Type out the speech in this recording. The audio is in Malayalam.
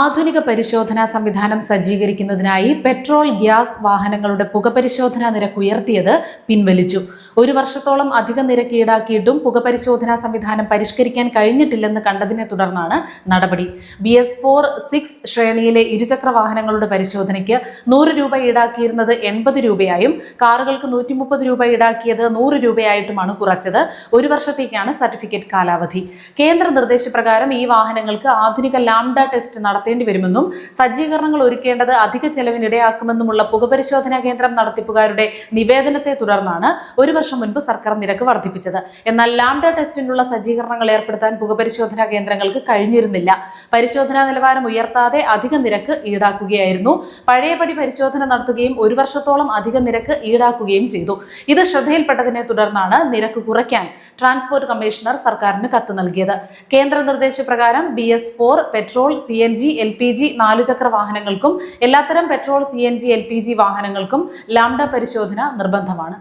ആധുനിക പരിശോധനാ സംവിധാനം സജ്ജീകരിക്കുന്നതിനായി പെട്രോൾ ഗ്യാസ് വാഹനങ്ങളുടെ പുകപരിശോധനാ നിരക്ക് ഉയർത്തിയത് പിൻവലിച്ചു. ഒരു വർഷത്തോളം അധിക നിരക്ക് ഈടാക്കിയിട്ടും പുകപരിശോധനാ സംവിധാനം പരിഷ്കരിക്കാൻ കഴിഞ്ഞിട്ടില്ലെന്ന് കണ്ടതിനെ തുടർന്നാണ് നടപടി. ബി എസ് ഫോർ സിക്സ് ശ്രേണിയിലെ ഇരുചക്ര വാഹനങ്ങളുടെ പരിശോധനയ്ക്ക് നൂറ് രൂപ ഈടാക്കിയിരുന്നത് എൺപത് രൂപയായും കാറുകൾക്ക് നൂറ്റി മുപ്പത് രൂപ ഈടാക്കിയത് നൂറ് രൂപയായിട്ടുമാണ് കുറച്ചത്. ഒരു വർഷത്തേക്കാണ് സർട്ടിഫിക്കറ്റ് കാലാവധി. കേന്ദ്ര നിർദ്ദേശപ്രകാരം ഈ വാഹനങ്ങൾക്ക് ആധുനിക ലാംഡ ടെസ്റ്റ് നടത്തേണ്ടി വരുമെന്നും സജ്ജീകരണങ്ങൾ ഒരുക്കേണ്ടത് അധിക ചെലവിനിടയാക്കുമെന്നുമുള്ള പുകപരിശോധനാ കേന്ദ്രം നടത്തിപ്പുകാരുടെ നിവേദനത്തെ തുടർന്നാണ് ഒരു വർഷം മുൻപ് സർക്കാർ നിരക്ക് വർദ്ധിപ്പിച്ചത്. എന്നാൽ ലാംഡ ടെസ്റ്റിനുള്ള സജ്ജീകരണങ്ങൾ ഏർപ്പെടുത്താൻ പുകപരിശോധനാ കേന്ദ്രങ്ങൾക്ക് കഴിഞ്ഞിരുന്നില്ല. പരിശോധനാ നിലവാരം ഉയർത്താതെ അധിക നിരക്ക് ഈടാക്കുകയായിരുന്നു. പഴയപടി പരിശോധന നടത്തുകയും ഒരു വർഷത്തോളം അധിക നിരക്ക് ഈടാക്കുകയും ചെയ്തു. ഇത് ശ്രദ്ധയിൽപ്പെട്ടതിനെ തുടർന്നാണ് നിരക്ക് കുറയ്ക്കാൻ ട്രാൻസ്പോർട്ട് കമ്മീഷണർ സർക്കാരിന് കത്ത് നൽകിയത്. കേന്ദ്ര നിർദ്ദേശപ്രകാരം B S four petrol C N G L P G നാലുചക്ര വാഹനങ്ങൾക്കും എല്ലാത്തരം petrol C N G L P G വാഹനങ്ങൾക്കും ലാംഡ പരിശോധന നിർബന്ധമാണ്.